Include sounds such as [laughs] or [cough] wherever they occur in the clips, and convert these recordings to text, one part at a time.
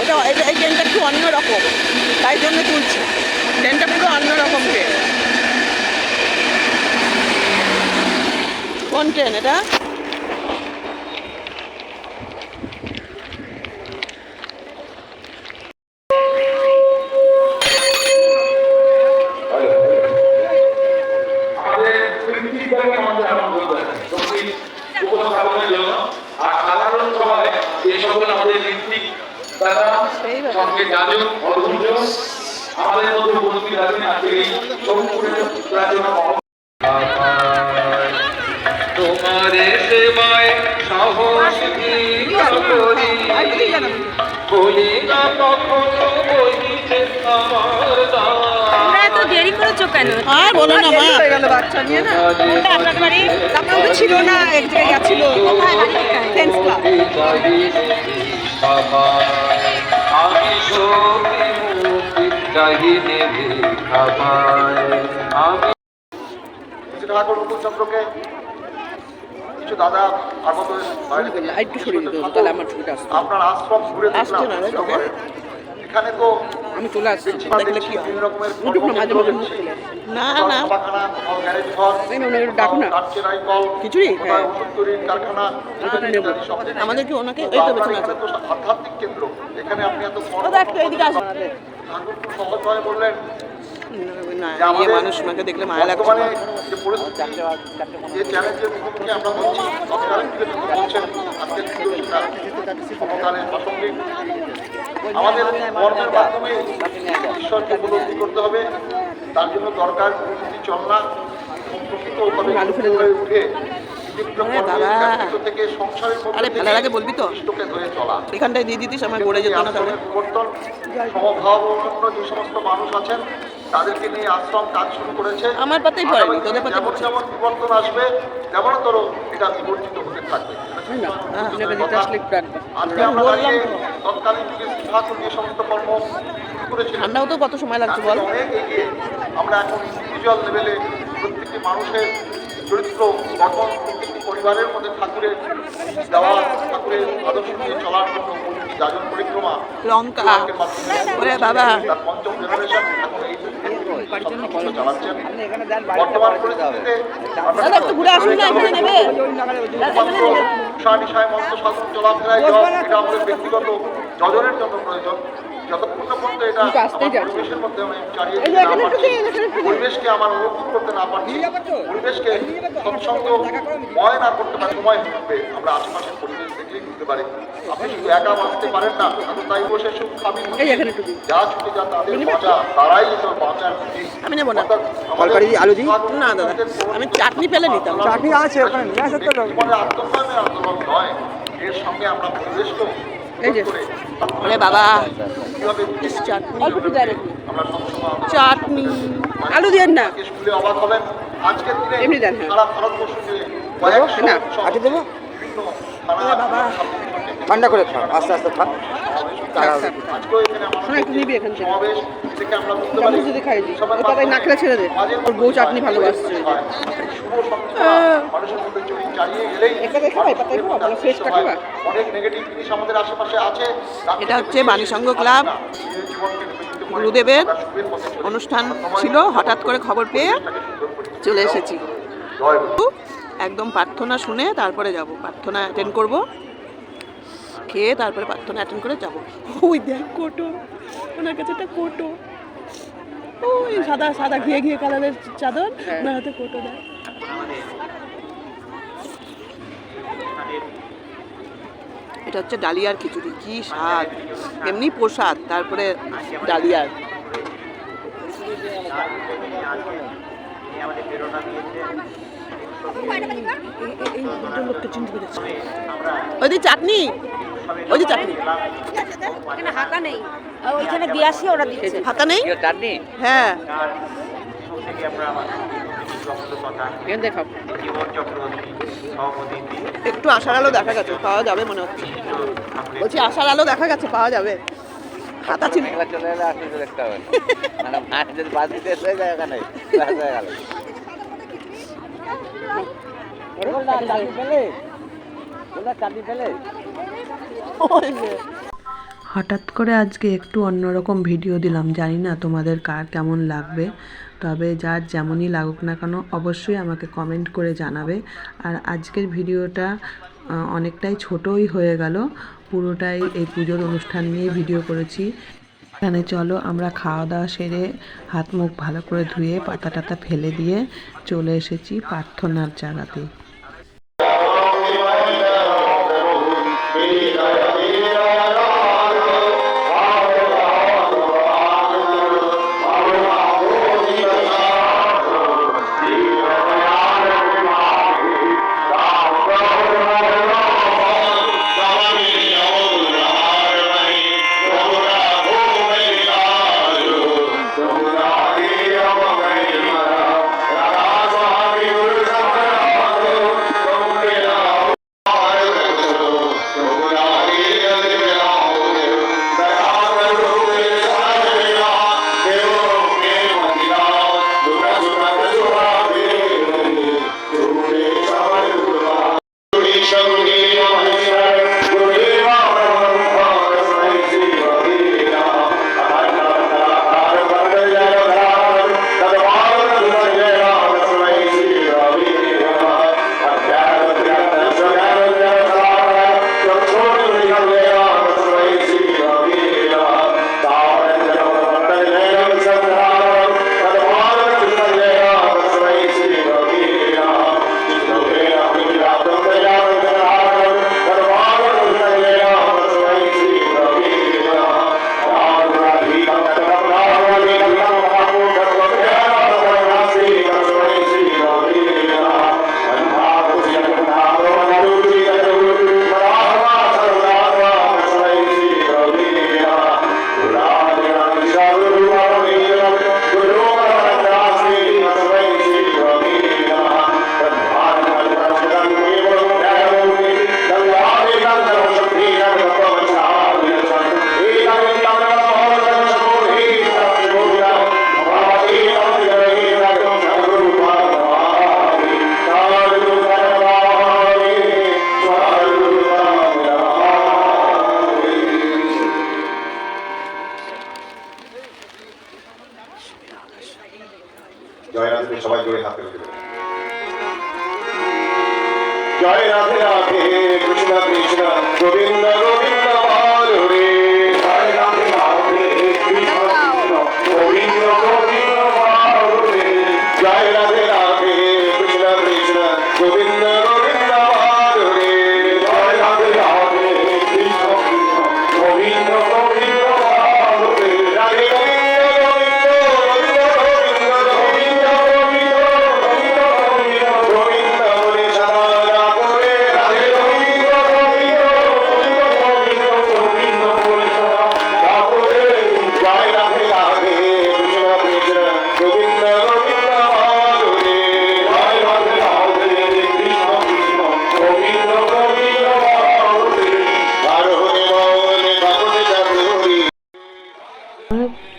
এটা- এই ট্রেনটা একটু অন্যরকম। তাই জন্য তুলছি। ট্রেনটা পুরো অন্যরকম ট্রেন কোন ট্রেন এটা আমাদের পৃথিবীটাকে আমাদের আনন্দ দেয় সত্যি উপস্থাপনের জন্য আর সাধারণ সভায় এই সকল আমাদের ঋত্বিক দাদা সেই ব্যাপার। সঙ্গে অধৈর্য আমাদের মধ্যে উপস্থিত আছেন আজকে এই সম্পূর্ণ তোমারে সেবায় সাহস দিয়া করি? বলি না কখনো বলিতে আমার দান তোমরা দেরি করেছ কেন? আর বলো না মা। হয়ে গেল বাচ্চা নিয়ে না? কোনটা আপনাদের বাড়ি তারপরে তো ছিল না এক জায়গায় গেছিল। কোথায় বাড়ি? ফ্রেন্ডস ক্লাব আমি সত্যি মুক্তি চাহিনে খাবায় আমি কিছু দাদা আগত বাইরে থেকে একটু সরিয়ে দিতে হতো, তাহলে আমার ছবিটা আসতো আপনার আশ্রম ঘুরে আসছে না রে, তোকে? শহরে। এখানে তো আমি চলে আসছি দেখলে কি বিভিন্ন রকমের মাঝে। না না ডাকো না। খিচুড়ি? হ্যাঁ। আমাদেরকে ওনাকে এই তো তো আধ্যাত্মিক কেন্দ্র এখানে আপনি এত এদিকে আসো ঠাকুর খুব সহজভাবে বললেন না ইয়ে মানুষ ওনাকে দেখলে মায়া লাগছে যে চ্যালেঞ্জের মুখোমুখি আমরা হচ্ছি বলছেন প্রাসঙ্গিক আমাদের কর্মের মাধ্যমে ঈশ্বরকে উপলব্ধি করতে হবে তার জন্য দরকার প্রকৃতি চলনা উঠে আরে ফেলার আগে বলবি তো? ইষ্টকে ধরে চলা। এখানটায় দিয়ে দিতিস আমার গড়ে যেত না তাহলে। সমভাব অন্য যে সমস্ত মানুষ আছেন তাদেরকে নিয়ে আশ্রম কাজ শুরু করেছে। আমার পাতেই পড়েনি, তোদের পাতে যেমন। যেমন বিবর্তন আসবে তেমন তোর এটা বিবর্তিত হতে থাকবে। ঠান্ডাও তো কত সময় লাগছে বল। আমরা এখন ইন্ডিভিজুয়াল লেভেলে প্রত্যেকটি মানুষের চরিত্র গঠন প্রত্যেকটি পরিবারের মধ্যে ঠাকুরের দেওয়া ঠাকুরের আদর্শ নিয়ে চলার জন্য লঙ্কা ওরে বাবা। তার পঞ্চম জেনারেশন এখন এই ক্ষেত্রে চালাচ্ছেন বর্তমান পরিস্থিতিতে দাদা একটু ঘুরে আসুন না এখানে নেবে শুধুমাত্র মন্ত্র সাধন চলাফেরায় এটা আমাদের ব্যক্তিগত যজনের জন্য প্রয়োজন যতক্ষণ পর্যন্ত এটা কিন্তু আসতেই আমার যাচ্ছে। পরিবেশের মধ্যে আমি চালিয়ে এই না পারছি, দিন, এখানে একটু দিন। পরিবেশকে আমার অনুভব করতে না পারছি। পরিবেশকে সৎসঙ্গ ময় না করতে পারি সময় হবে। আমরা আশেপাশের পরিবেশ দেখলেই বুঝতে পারি। আপনি শুধু একা বাঁচতে পারেন না তাই বসে খাবি। দিন। যা ছুটে যা তাদের মজা তারাই তো বাঁচার আমি নেব না তরকারি দিয়ে আলু দিই? না দাদা আমি চাটনি পেলে নিতাম চাটনি আছে ওখানে নিয়ে আসার তো এই যে। ওরে বাবা চাটনি চাটনি আলু দিয়ে না দিনে এমনি দেন, হ্যাঁ। না, আগে দেবো? থানা, ঠান্ডা করে খাও আস্তে আস্তে খাও থেকে। যদি খাই দিই ছেড়ে দে ওর বউ চাটনি ভালোবাসছে হয়। এটা হচ্ছে বাণীসংঘ ক্লাব। গুরুদেবের। অনুষ্ঠান ছিল হঠাৎ করে খবর পেয়ে চলে এসেছি একদম প্রার্থনা শুনে তারপরে যাব প্রার্থনা অ্যাটেন্ড করব খেয়ে তারপরে প্রার্থনা অ্যাটেন্ড করে যাব। ওই দেখ কোটো ওনার কাছে একটা কোটো। ওই সাদা সাদা ঘিয়ে ঘিয়ে কালারের চাদর ওনার হাতে কোটো দেয় এটা হচ্ছে ডালিয়ার খিচুড়ি কি স্বাদ। এমনি প্রসাদ তারপরে ডালিয়ার। পেরেছি ওই যে চাটনি। ওই যে চাটনি। এখানে হাতা নেই। ওইখানে দিয়ে আসি ওরা দিচ্ছে। হাতা নেই? চাটনি? হ্যাঁ। একটু আশার আলো দেখা গেছে পাওয়া যাবে মনে হচ্ছে। বলছি আশার আলো দেখা গেছে পাওয়া যাবে। হাতা ছিল। মেঘলা চলে এলে আসলে দেখতে হবে। মানে মাছ যদি বাদ দিতে এসে যায় গেল চাটনি পেলে চাটনি পেলে ওই যে। হঠাৎ করে আজকে একটু অন্যরকম ভিডিও দিলাম, জানি না তোমাদের কার কেমন লাগবে, তবে যার যেমনই লাগুক না কেন অবশ্যই আমাকে কমেন্ট করে জানাবে। আর আজকের ভিডিওটা অনেকটাই ছোটই হয়ে গেল, পুরোটাই এই পুজোর অনুষ্ঠান নিয়ে ভিডিও করেছি। এখানে চলো, আমরা খাওয়া দাওয়া সেরে হাত মুখ ভালো করে ধুয়ে পাতা টাতা ফেলে দিয়ে চলে এসেছি প্রার্থনার জায়গাতে।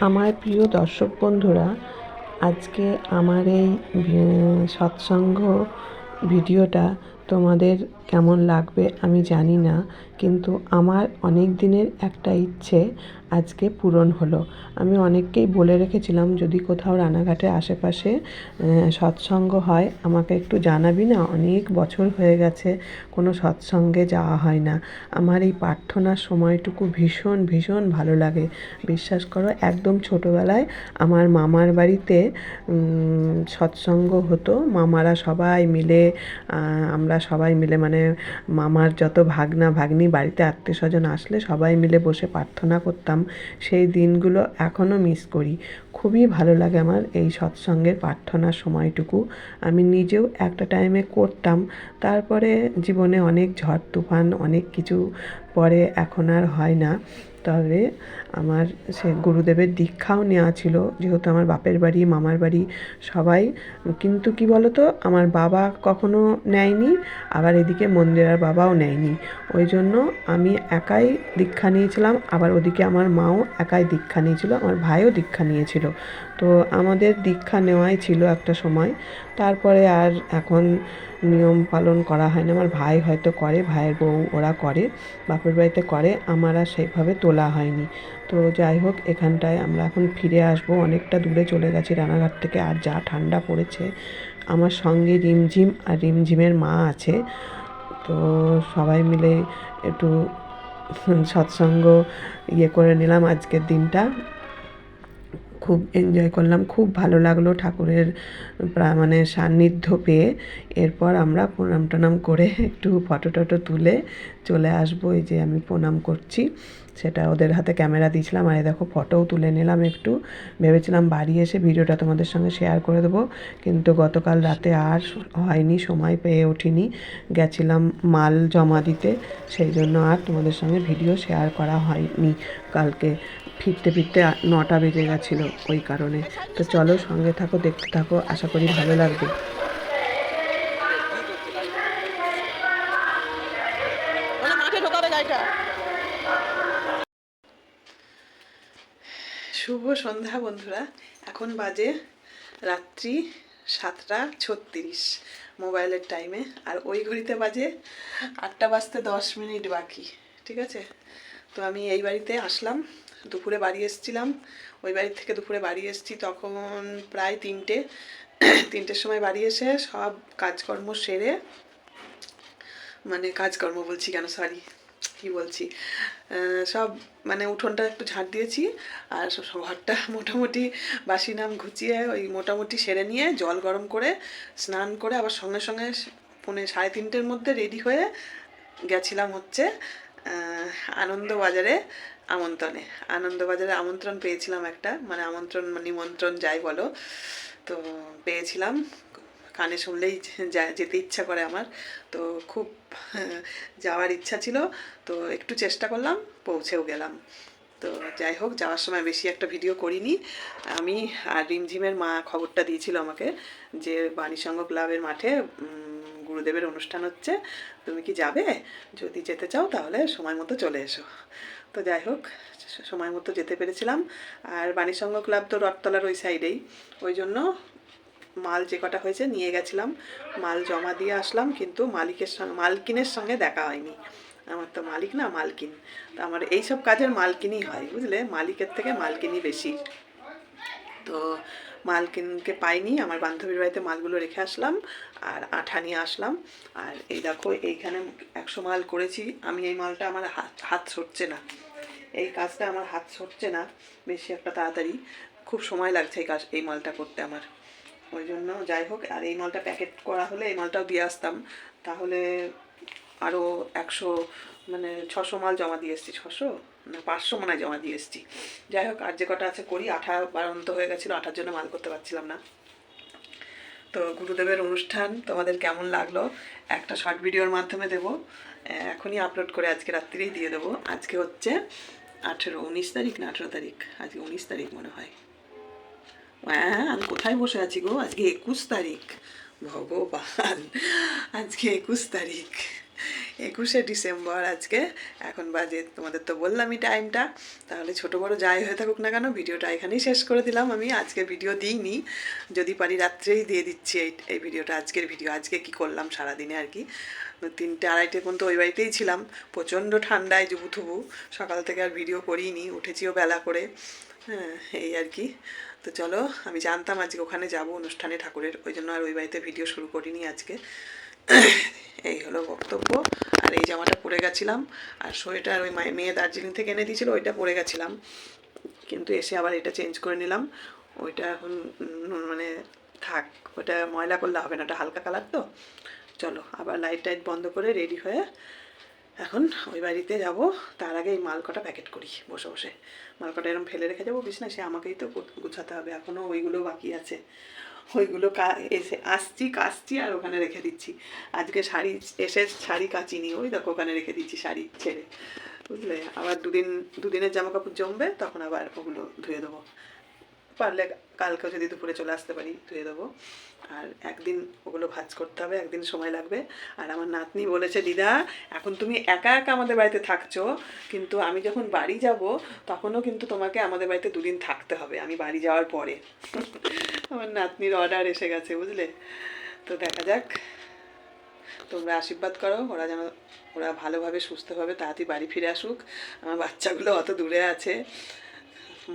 আমার প্রিয় দর্শক বন্ধুরা আজকে আমার এই সৎসঙ্গ ভিডিওটা তোমাদের কেমন লাগবে আমি জানি না, কিন্তু আমার অনেক দিনের একটা ইচ্ছে আজকে পূরণ হলো। আমি অনেককেই বলে রেখেছিলাম, যদি কোথাও রানাঘাটের আশেপাশে সৎসঙ্গ হয়, আমাকে একটু জানাবি না? অনেক বছর হয়ে গেছে, কোনো সৎসঙ্গে যাওয়া হয় না। আমার এই প্রার্থনার সময়টুকু ভীষণ ভীষণ ভালো লাগে। বিশ্বাস করো, একদম ছোটোবেলায় আমার মামার বাড়িতে সৎসঙ্গ হতো। মামারা সবাই মিলে আমরা সবাই মিলে মানে মামার যত ভাগনা ভাগ্নি বাড়িতে আত্মীয় স্বজন আসলে সবাই মিলে বসে প্রার্থনা করতাম, সেই দিনগুলো এখনও মিস করি। খুবই ভালো লাগে আমার এই সৎসঙ্গের প্রার্থনার সময়টুকু। আমি নিজেও একটা টাইমে করতাম, তারপরে জীবনে অনেক ঝড় তুফান, অনেক কিছু পরে এখন আর হয় না। তবে আমার সে গুরুদেবের দীক্ষাও নেওয়া ছিল, যেহেতু আমার বাপের বাড়ি, মামার বাড়ি, সবাই। কিন্তু কি বলতো, আমার বাবা কখনো নেয়নি, আবার এদিকে মন্দিরার বাবাও নেয়নি। ওই জন্য আমি একাই দীক্ষা নিয়েছিলাম, আবার ওদিকে আমার মাও একাই দীক্ষা নিয়েছিল, আমার ভাইও দীক্ষা নিয়েছিল। তো আমাদের দীক্ষা নেওয়াই ছিল একটা সময়। তারপরে আর এখন নিয়ম পালন করা হয় না, আমার ভাই হয়তো করে, ভাইয়ের বউ ওরা করে, বাপের বাড়িতে করে, আমার আর সেইভাবে তোলা হয়নি। তো যাই হোক, এখানটায় আমরা এখন ফিরে আসব। অনেকটা দূরে চলে গেছি রানাঘাট থেকে, আর যা ঠান্ডা পড়েছে। আমার সঙ্গে রিমঝিম আর রিমঝিমের মা আছে। তো সবাই মিলে একটু সৎসঙ্গ ইয়ে করে নিলাম আজকের দিনটা। খুব এনজয় করলাম, খুব ভালো লাগল ঠাকুরের মানে সান্নিধ্য পেয়ে। এরপর আমরা প্রণাম টনাম করে একটু ফটো টটো তুলে চলে আসব। এই যে আমি প্রণাম করছি। সেটা ওদের হাতে ক্যামেরা দিয়েছিলাম আর দেখো ফটোও তুলে নিলাম একটু। ভেবেছিলাম বাড়ি এসে ভিডিওটা তোমাদের সঙ্গে শেয়ার করে দেবো। কিন্তু গতকাল রাতে আর হয়নি, সময় পেয়ে ওঠিনি। গেছিলাম মাল জমা দিতে, সেই জন্য আর তোমাদের সঙ্গে ভিডিও শেয়ার করা হয়নি। কালকে ফিরতে ফিরতে নটা বেজে গেছিল ওই কারণে। তো চলো সঙ্গে থাকো, দেখতে থাকো, আশা করি ভালো লাগবে। শুভ সন্ধ্যা বন্ধুরা। এখন বাজে রাত্রি সাতটা ছত্রিশ মোবাইলের টাইমে আর ওই ঘড়িতে বাজে আটটা বাজতে দশ মিনিট বাকি, ঠিক আছে? তো আমি এই বাড়িতে আসলাম, দুপুরে বাড়ি এসেছিলাম। ওই বাড়ি থেকে দুপুরে বাড়ি এসেছি তখন প্রায় তিনটে, তিনটের সময় বাড়ি এসে সব কাজকর্ম সেরে মানে কাজকর্ম বলছি কেন সরি কি বলছি? সব মানে উঠোনটা একটু ঝাড় দিয়েছি আর ঘরটা [laughs] মোটামুটি বাসি নাম ঘুচিয়ে ওই মোটামুটি সেরে নিয়ে জল গরম করে স্নান করে আবার সঙ্গে সঙ্গে পৌনে সাড়ে তিনটের মধ্যে রেডি হয়ে গেছিলাম হচ্ছে আনন্দবাজারে আমন্ত্রণে। আনন্দবাজারে আমন্ত্রণ পেয়েছিলাম একটা মানে আমন্ত্রণ, নিমন্ত্রণ যাই বলো, তো পেয়েছিলাম। কানে শুনলেই যেতে ইচ্ছা করে আমার। তো খুব যাওয়ার ইচ্ছা ছিল। তো একটু চেষ্টা করলাম, পৌঁছেও গেলাম। তো যাই হোক, যাওয়ার সময় বেশি একটা ভিডিও করিনি। আমি আর রিমঝিমের মা খবরটা দিয়েছিল আমাকে যে বাণীসংঘ ক্লাবের মাঠে গুরুদেবের অনুষ্ঠান হচ্ছে। তুমি কি যাবে? যদি যেতে চাও তাহলে সময় মতো চলে এসো। তো যাই হোক, সময় মতো যেতে পেরেছিলাম। আর বাণীসংঘ ক্লাব তো রথতলার ওই সাইডেই ওই জন্য মাল যে কটা হয়েছে নিয়ে গেছিলাম, মাল জমা দিয়ে আসলাম, কিন্তু মালিকের সঙ্গে, মালকিনের সঙ্গে দেখা হয়নি। আমার তো মালিক না, মালকিন। তো আমার এই সব কাজের মালকিনই হয়, বুঝলে? মালিকের থেকে মালকিনই বেশি। তো মালকিনকে পাইনি, আমার বান্ধবীর বাড়িতে মালগুলো রেখে আসলাম, আর আঠা নিয়ে আসলাম। আর এই দেখো, এইখানে একশো মাল করেছি। আমি এই মালটা আমার হাত হাত সরছে না। এই কাজটা আমার হাত সরছে না, বেশি একটা তাড়াতাড়ি। খুব সময় লাগছে এই কাজ, এই মালটা করতে আমার। ওই জন্য যাই হোক, আর এই মালটা প্যাকেট করা হলে এই মালটাও দিয়ে আসতাম। তাহলে আরও একশো মানে ছশো মাল জমা দিয়ে এসেছি, ছশো? না, পাঁচশো মনে জমা দিয়ে এসেছি। যাই হোক, আর যে কটা আছে করি, আঠা বারন্ত হয়ে গেছিল, আঠার জন্য মাল করতে পারছিলাম না। তো গুরুদেবের অনুষ্ঠান, তোমাদের কেমন লাগল? একটা শর্ট ভিডিওর মাধ্যমে দেব। এখনই আপলোড করে আজকে রাত্রিরেই দিয়ে দেবো। আজকে হচ্ছে আঠেরো, উনিশ তারিখ না, আঠেরো তারিখ? আজকে উনিশ তারিখ মনে হয়। হ্যাঁ আমি কোথায় বসে আছি গো? আজকে একুশ তারিখ। ভগবান, আজকে একুশ তারিখ, একুশে ডিসেম্বর আজকে। এখন বাজে, তোমাদের তো বললামই টাইমটা। তাহলে ছোট বড় যাই হয়ে থাকুক না কেন, ভিডিওটা এখানেই শেষ করে দিলাম আমি। আজকে ভিডিও দিইনি। যদি পারি রাত্রেই দিয়ে দিচ্ছি এই এই ভিডিওটা, আজকের ভিডিও। আজকে কি করলাম সারাদিনে আর কি। তিনটে, আড়াইটে পর্যন্ত ওই বাড়িতেই ছিলাম। প্রচণ্ড ঠান্ডায় জুবু থুবু সকাল থেকে আর ভিডিও করিনি, উঠেছিও বেলা করে। হ্যাঁ এই আর কি। তো চলো, আমি জানতাম আজকে ওখানে যাব অনুষ্ঠানে ঠাকুরের, ওই জন্য আর ওই বাড়িতে ভিডিও শুরু করিনি আজকে। এই হলো বক্তব্য, আর এই জামাটা পরে গেছিলাম, আর সোয়েটার ওই মায়ে- দার্জিলিং থেকে এনে দিয়েছিল, ওইটা পরে গেছিলাম। কিন্তু এসে আবার এটা চেঞ্জ করে নিলাম। ওইটা এখন মানে থাক ওটা ময়লা করলে হবে না, ওটা হালকা কালার তো। চলো, আবার লাইট টাইট বন্ধ করে রেডি হয়ে এখন ওই বাড়িতে যাব, তার আগে এই মাল কটা প্যাকেট করি বসে বসে। মাল কটা এরকম ফেলে রেখে যাব, বিছনায়, সে আমাকেই তো গুছাতে হবে এখনও ওইগুলো বাকি আছে। ওইগুলো এসে আসছি, কাচছি আর ওখানে রেখে দিচ্ছি। আজকে শাড়ি এসে শাড়ি কাচিনি, ওই দেখো ওখানে রেখে দিচ্ছি শাড়ি ছেড়ে। বুঝলে? আবার দুদিন দুদিনের জামা কাপড় জমবে, তখন আবার ওগুলো ধুয়ে দেবো। পারলে কালকে যদি দুপুরে চলে আসতে পারি, ধুয়ে দেবো। আর একদিন ওগুলো ভাজ করতে হবে, একদিন সময় লাগবে। আর আমার নাতনি বলেছে, দিদা, এখন তুমি একা একা আমাদের বাড়িতে থাকছো, কিন্তু আমি যখন বাড়ি যাব, তখনও কিন্তু তোমাকে আমাদের বাড়িতে দুদিন থাকতে হবে, আমি বাড়ি যাওয়ার পরে। [laughs] আমার নাতনির অর্ডার এসে গেছে, বুঝলে? তো দেখা যাক, তোমরা আশীর্বাদ করো, ওরা যেন, ওরা ভালোভাবে, সুস্থভাবে, তাড়াতাড়ি বাড়ি ফিরে আসুক। আমার বাচ্চাগুলো অত দূরে আছে।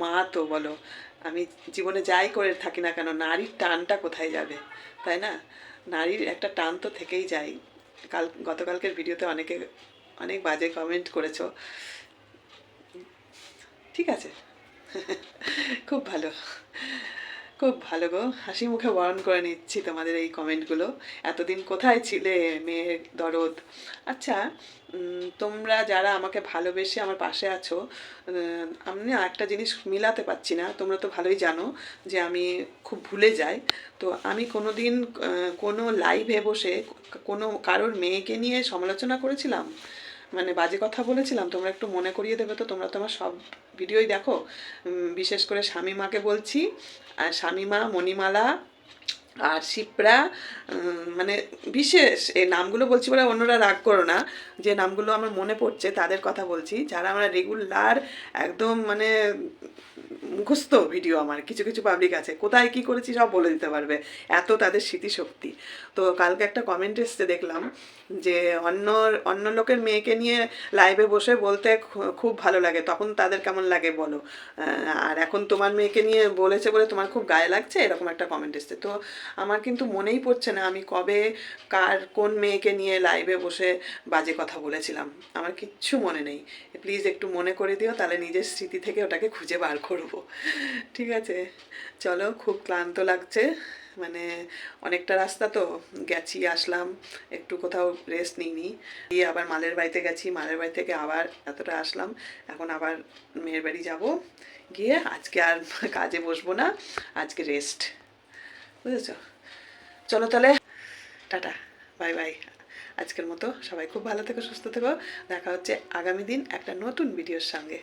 মা তো বলো আমি জীবনে যাই করে থাকি না কেন, নারীর টানটা কোথায় যাবে, তাই না? নারীর একটা টান তো থেকেই যায়। কাল, গতকালকের ভিডিওতে অনেকে, অনেক বাজে কমেন্ট করেছ। ঠিক আছে। [laughs] খুব ভালো। খুব ভালো গো। হাসি মুখে বরণ করে নিচ্ছি তোমাদের এই কমেন্টগুলো। এতদিন কোথায় ছিলে, মেয়ের দরদ? আচ্ছা তোমরা যারা আমাকে ভালোবেসে আমার পাশে আছো আমি একটা জিনিস মিলাতে পারছি না। তোমরা তো ভালোই জানো যে আমি খুব ভুলে যাই। তো আমি কোনো দিন কোনো লাইভে বসে, কোনো কারোর মেয়েকে নিয়ে সমালোচনা করেছিলাম? মানে বাজে কথা বলেছিলাম, তোমরা একটু মনে করিয়ে দেবে তো, তোমরা তো আমার সব ভিডিওই দেখো। বিশেষ করে স্বামীমাকে বলছি, আর স্বামীমা মণিমালা আর শিপ্রা মানে বিশেষ এই নামগুলো বলছি বলে অন্যরা রাগ করো না। যে নামগুলো আমার মনে পড়ছে, তাদের কথা বলছি। যারা আমরা রেগুলার একদম মানে মুখস্থ ভিডিও আমার, কিছু কিছু পাবলিক আছে। কোথায় কি করেছি সব বলে দিতে পারবে। এত তাদের স্মৃতিশক্তি। তো কালকে একটা কমেন্ট এসছে দেখলাম যে অন্য অন্য লোকের মেয়েকে নিয়ে লাইভে বসে বলতে খুব ভালো লাগে। তখন তাদের কেমন লাগে বলো? আর এখন তোমার মেয়েকে নিয়ে বলেছে বলে তোমার খুব গায়ে লাগছে? এরকম একটা কমেন্ট এসছে। তো আমার কিন্তু মনেই পড়ছে না আমি কবে কার কোন মেয়েকে নিয়ে লাইভে বসে বাজে কথা বলেছিলাম। আমার কিচ্ছু মনে নেই। প্লিজ একটু মনে করে দিও, তাহলে নিজের স্মৃতি থেকে ওটাকে খুঁজে বার করব। ঠিক আছে? চলো, খুব ক্লান্ত লাগছে। মানে অনেকটা রাস্তা তো, গেছি, আসলাম, একটু কোথাও রেস্ট নিইনি। দিয়ে আবার মালের বাড়িতে গেছি, মালের বাড়ি থেকে আবার এতটা আসলাম। এখন আবার মেয়ের বাড়ি যাব। গিয়ে আজকে আর কাজে বসবো না, আজকে রেস্ট বুঝেছ? চলো তাহলে, টাটা, বাই বাই। আজকের মতো সবাই খুব ভালো থেকো, সুস্থ থেকো। দেখা হচ্ছে আগামী দিন একটা নতুন ভিডিওর সঙ্গে।